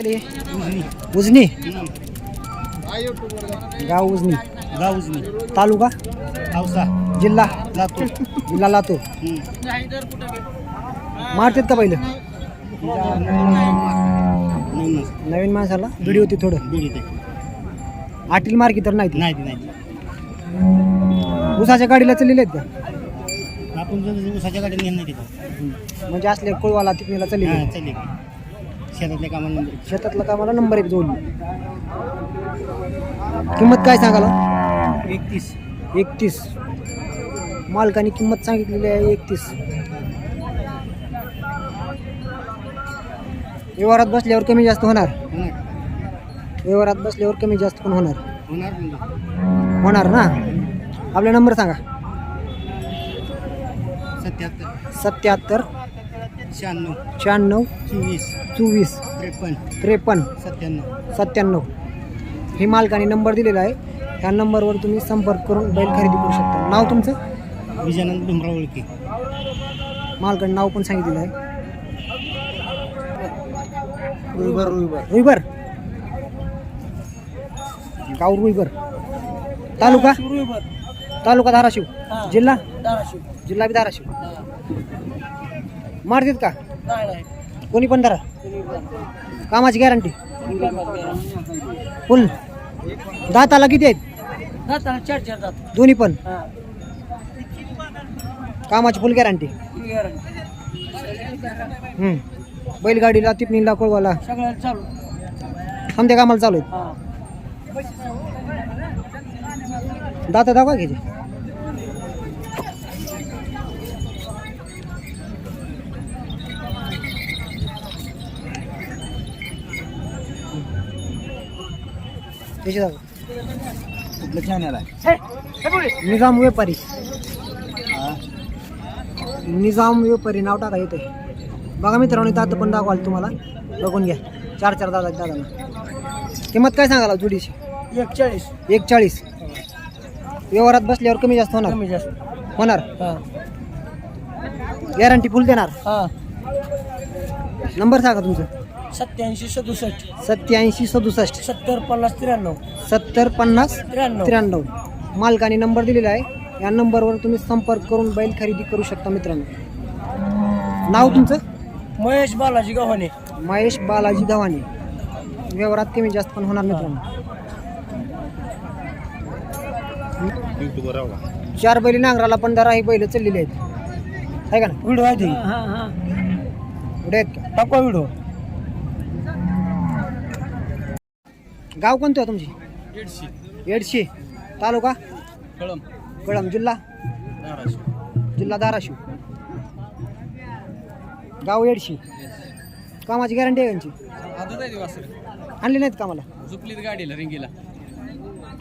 उजनी. गाव उजनी. गाव उजनी. तालुका? औसा. जिल्हा? लातूर. जिल्हा लातूर. मारतात का पहिलं. नवीन माणसाला व्हिडिओ होती थोडं. बिडी. आटील मार्की तर नाही. नाही उसाच्या गाडीला चाललेले आहेत का? आपण उसाच्या तिथं. म्हणजे असले कुळवाला आहेत. चालेल शेतातल्या कामाला नंबर शेतातलं कामाला नंबर एक जोडली किंमत काय सांगाला? एकतीस. एकतीस. मालकाने किंमत सांगितलेली आहे एकतीस. व्यवहारात बसल्यावर कमी जास्त होणार. होणार. व्यवहारात बसल्यावर कमी जास्त पण होणार. होणार म्हणजे. होणार ना? आपला नंबर सांगा. सत्याहत्तर. सत्याहत्तर. शहाण्णव. शहाण्णव. चोवीस. चोवीस. त्रेपन्न. त्रेपन्न. सत्त्याण्णव. सत्त्याण्णव. हे मालकाने नंबर दिलेला आहे. ह्या नंबरवर तुम्ही संपर्क करून बैल खरेदी करू शकता. नाव तुमचं? विजयानंद भीमराव ओळखी. मालकाने नाव पण सांगितलेलं आहे. रुईबर रुईबर. रुईबर. गाव रुईबर. तालुका? तालुका धाराशिव. जिल्हा? जिल्हा बी धाराशिव. मारतात का? कोणी पण धरा. कामाची गॅरंटी फुल. दाताला किती आहेत? दोन्ही पण. कामाची फुल गॅरंटी बैलगाडीला तिपणीला कोळवाला. थांबते कामाला चालू आहेत. दाता दाखवा घ्यायचे त्याचे दाखवा कुठलं चॅनल आहे निजाम व्यापारी. निजाम व्यापारी नाव टाका येते बघा मित्रांनो दात पण दाखवाल तुम्हाला. बघून घ्या. चार चार दादा दादा किंमत काय सांगाला जुडीची? एक चाळीस एक चाळीस व्यवहारात बसल्यावर कमी जास्त होणार? कमी जास्त. होणार? हा. गॅरंटी फुल देणार? हा. नंबर सांगा तुमचं. सत्याऐंशी सदुसष्ट. सत्याऐंशी सदुसष्ट. सत्तर पन्नास त्र्याण्णव. सत्तर पन्नास त्र्याण्णव. त्र्याण्णव. मालकाने नंबर दिलेला आहे. या नंबरवर तुम्ही संपर्क करून बैल खरेदी करू शकता मित्रांनो. नाव तुमचं? महेश बालाजी गव्हाणे. महेश बालाजी गव्हाणे. व्यवहारात कमी जास्त पण होणार मित्रांनो चार बैली नांगराला पण दरा ही बैल चाललेली आहेत. आहे का ना व्हिडिओ आहे ते हा हा. पुढे आहेत का? टाकवा व्हिडिओ गाव कोणतं आहे तुमची? येडशी तालुका? कळम कळम जिल्हा? जिल्हा धाराशिव. गाव येडशी कामाची गॅरंटी आहे यांची आता जायचं वासर आणली नाहीत कामाला? झुपलीत गाडीला रिंगीला.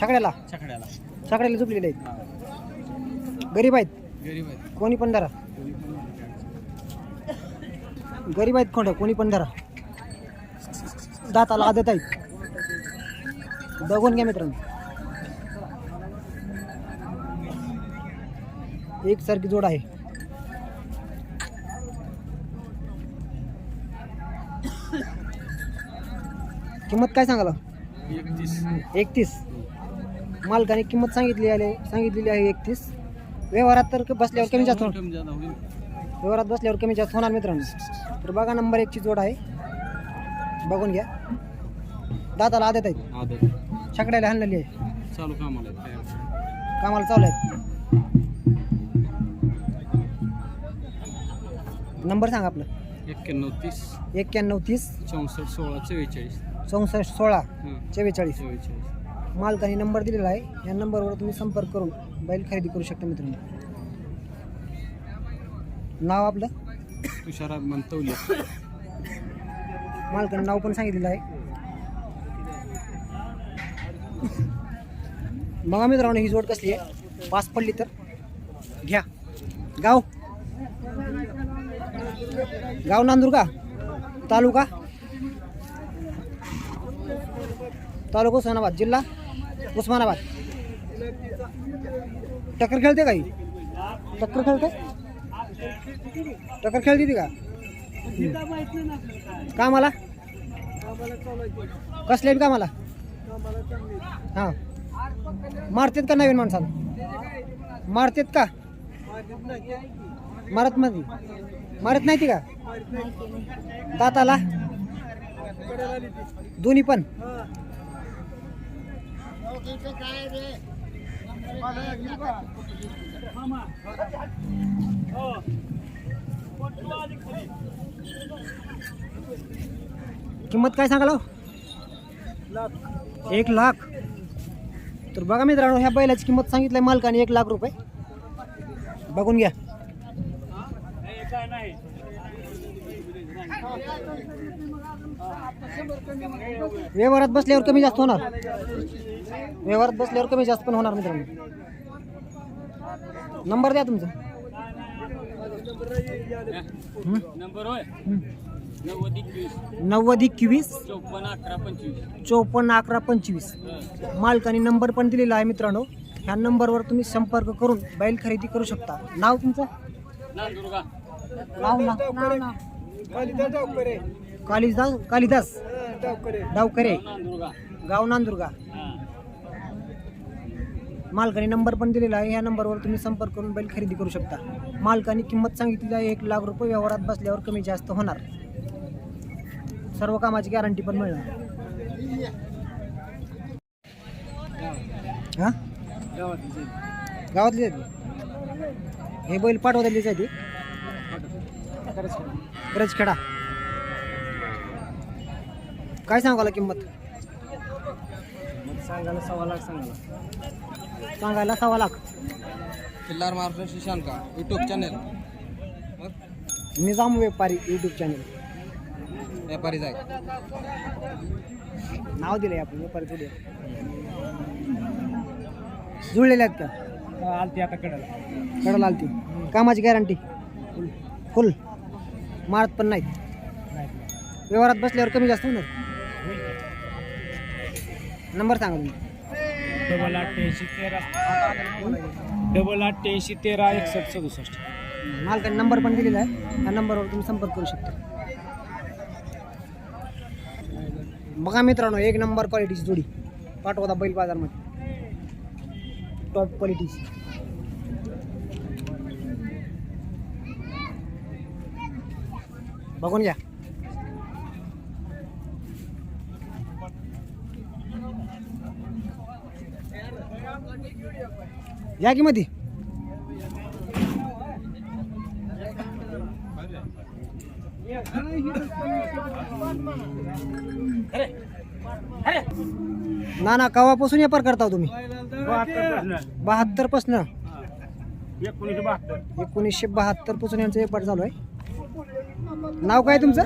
छकड्याला? छकड्याला. छकड्याला झोपलेले आहेत. गरीब आहेत? गरीब आहे कोणी पण धरा. गरीब आहेत खोंड कोणी पण धरा. दाताला आदत आहेत. बघून घ्या मित्रांनो. एक सारखी जोड आहे. किंमत काय सांगाला? एकतीस. मालकाने किंमत सांगितली आहे सांगितलेली आहे एकतीस. व्यवहारात तर बसल्यावर कमी जास्त व्यवहारात बसल्यावर कमी जास्त होणार मित्रांनो. तर बघा नंबर एकची जोड आहे. बघून घ्या. दाताला आदत आहेत आदत छकड्याला हाणलेली आहे. चालू कामाला. कामाला चालू आहेत. नंबर सांगा आपलं. एक्क्याण्णव तीस. एक्क्याण्णव तीस. चौसष्ट सोळा चव्वेचाळीस. चौसष्ट सोळा हां. चव्वेचाळीस. चव्वेचाळीस. मालकाने नंबर दिलेला आहे. या नंबरवर तुम्ही संपर्क करून बैल खरेदी करू शकता मित्रांनो. नाव आपलं? तुषार मंतवली. मालकाने नाव पण सांगितलेलं आहे. बघा मित्रांनो ही जोड कसली आहे? पास पडली तर. घ्या. गाव. गाव नांदूर का? तालुका? तालुका उस्मानाबाद. जिल्हा उस्मानाबाद. टक्कर खेळते काही टक्कर खेळते? टक्कर खेळते ती का? का मला कसले आहेत कामाला? हां. मारतेत का नवीन माणसाला? मारतेत का? मारत मध्ये. मारत नाही ती का? दाताला? दोन्ही पण? किंमत काय सांगाल हो? एक लाख. तर बघा मित्रांनो ह्या बैलाची किंमत सांगितली मालकाने एक लाख रुपये. बघून घ्या. व्यवहारात बसल्यावर कमी जास्त होणार. व्यवहारात बसल्यावर कमी जास्त पण होणार मित्रांनो. नंबर द्या तुमचा. नंबर होय नव्वद एकवीस. चौपन्न अकरा पंचवीस. मालकाने नंबर पण दिलेला आहे मित्रांनो. ह्या नंबरवर तुम्ही संपर्क करून बैल खरेदी करू शकता. नाव तुमचं? नांदुर्गा. नाव ना. कालिदास कालिदास. डावकरे गाव नांदुर्गा. मालकाने नंबर पण दिलेला आहे. ह्या नंबरवर तुम्ही संपर्क करून बैल खरेदी करू शकता. मालकाने किंमत सांगितलेली आहे एक लाख रुपये व्यवहारात बसल्यावर कमी जास्त होणार. सर्व कामाची गॅरंटी पण मिळणार. हा? गावातली आहेत हे बैल पाठवलेलीच आहे ती खरंच खेळा काय सांगाला किंमत? सांगायला सव्वा लाख सांगायला. सांगायला सव्वा लाख. किल्लार महाराष्ट्र शिशान का युट्यूब चॅनल निजाम व्यापारी यूट्यूब चॅनल व्यापारी जाय. नाव दिलंय आपण व्यापारी थोडी जुळलेले आहेत का? आलती आता कडाला. कडाला आलती. कामाची गॅरंटी फुल. मारत पण नाहीत. व्यवहारात बसल्यावर कमी जास्त होणार? नंबर सांगा तुम्ही. डबल अठ्ठ्याऐंशी तेरा. डबल अठ्ठ्याऐंशी तेरा एकसष्ट सदुसष्ट. मालकाने नंबर पण दिलेला आहे. त्या नंबरवर तुम्ही संपर्क करू शकता. बघा मित्रांनो एक नंबर क्वालिटीची जोडी. पाठवता बैल बाजारमध्ये. टॉप क्वालिटीची बघून घ्या. या की मध्ये ना ना कवापासून व्यापार करता हो तुम्ही? बहात्तर पासन. एकोणीसशे बहात्तरपासून यांचा व्यापार चालू आहे. नाव काय तुमचं?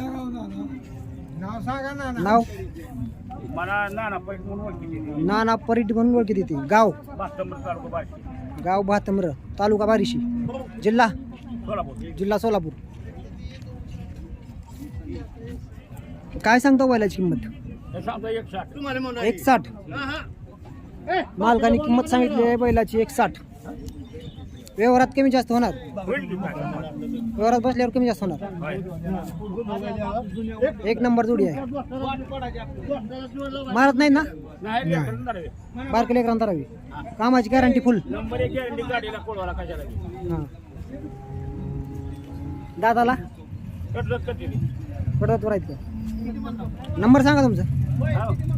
नाव? सांगा ना नाव नाना परीट म्हणून ओळखी देते गाव? गाव बहात्तर तालुका बारिशी. जिल्हा? जिल्हा सोलापूर. काय सांगतो बैलाची किंमत? एक साठ मालकाने किंमत सांगितली आहे बैलाची एक साठ व्यवहारात कमी जास्त होणार. व्यवहारात बसल्यावर कमी जास्त होणार. एक नंबर जोडी आहे. मारत नाही ना? बारके लेकरांना राहावी कामाची गॅरंटी फुल हां. दादाला? कडत कधी? आहेत का नंबर सांगा तुमचा.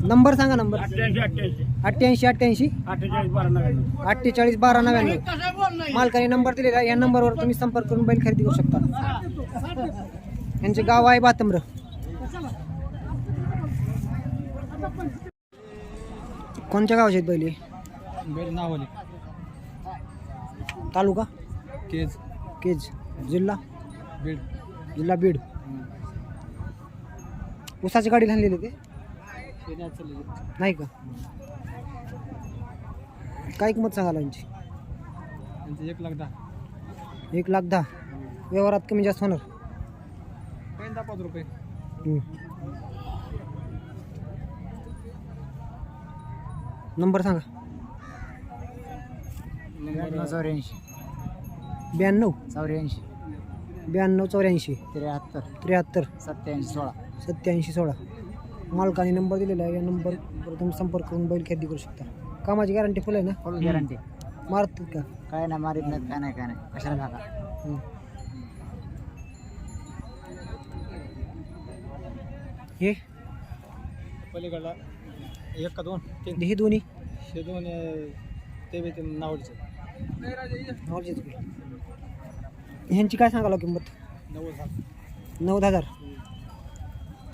नंबर सांगा नंबर. अठ्ठ्याऐंशी अठ्ठ्याऐंशी. अठ्ठेचाळीस बारा नव्याण्णव. मालकाने नंबर दिलेला या नंबरवर तुम्ही संपर्क करून बैल खरेदी करू शकता. यांचे गाव आहे बातम्र कोणत्या गावाचे आहेत बैल हे? बेल नावले. तालुका? केज. केज. जिल्हा? बीड. जिल्हा बीड. उसाची गाडी आणलेली ते? नाही का? काय किंमत सांगाला यांची? त्यांचे एक लाख दहा. एक लाख दहा. व्यवहारात कमी जास्त होणार? काही दहा पाच रुपये. हम्म. नंबर सांगा. नंबर चौऱ्याऐंशी. ब्याण्णव? चौऱ्याऐंशी. ब्याण्णव चौऱ्याऐंशी. त्र्याहत्तर. त्र्याहत्तर. सत्याऐंशी सोळा. सत्याऐंशी सोळा. मालकाने नंबर दिलेला आहे. या नंबरवर तुम्ही संपर्क करून बैल खरेदी करू शकता. कामाची गॅरंटी फुल आहे ना? फुल गॅरंटी मारतात का? काय नाही मारित नाहीत काय नाही काय नाही. कशाला भागा? हं. हे? पलीकडला एक का दोन? तीन. हे दोन्ही? हे दोन अं, ते बी ते नावडचे. ह्यांची काय सांगाला किंमत? नव्वद हजार. नव्वद हजार.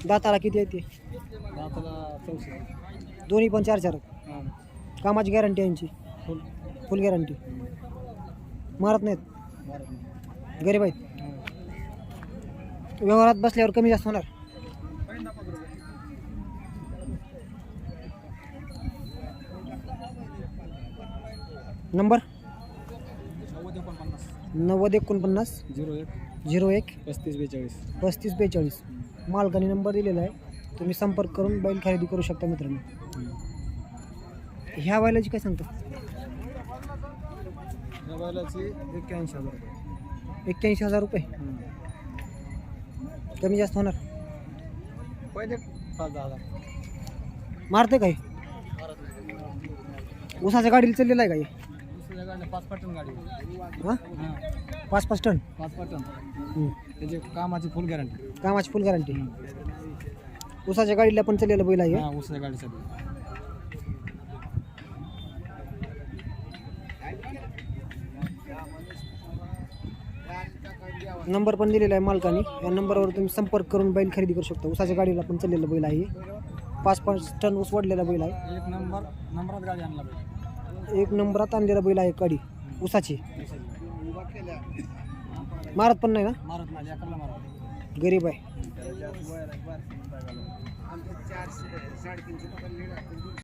दाताला किती आहे ते? दाताला चौशे. दोन्ही पण चार चार. हां. कामाची गॅरंटी यांची? फुल. Full guarantee. मारत नाहीत. गरीब आहेत? हां. व्यवहारात बसल्यावर कमी जास्त होणार? नंबर? नव्वद एकोणपन्नास. नव्वद एकोणपन्नास. झिरो एक. झिरो एक. पस्तीस बेचाळीस. पस्तीस बेचाळीस. मालकाने नंबर दिलेला आहे. तुम्ही संपर्क करून बैल खरेदी करू शकता मित्रांनो. ह्या बैलाची काय सांगता? या बैलाची एक्क्याऐंशी हजार रुपये. एक्क्याऐंशी हजार रुपये? कमी जास्त होणार? पहिले पाच दहा हजार. मारते काय? उसाच्या गाडीला चाललेलं आहे का? दुसऱ्या गाडीला पाच पटन गाडी. हां? पाच पाच टन? पाच पटन. त्याची कामाची फुल गॅरंटी कामाची फुल गॅरंटी उसाच्या गाडीला पण चाललेलं बैल आहे. हे. दुसऱ्या गाडीसाठी नंबर पण दिलेला आहे मालकाने. या नंबरवर तुम्ही संपर्क करून बैल खरेदी करू शकता. उसाच्या गाडीला पण चाललेलं बैल आहे. पाच पाच टन ऊस वाढलेला बैल आहे. एक नंबर नंबरात गाडी आणला पाहिजे. एक नंबरात आणलेला बैल आहे गाडी. उसाची मारत पण नाही ना मारत नाही मारत गरीब आहे.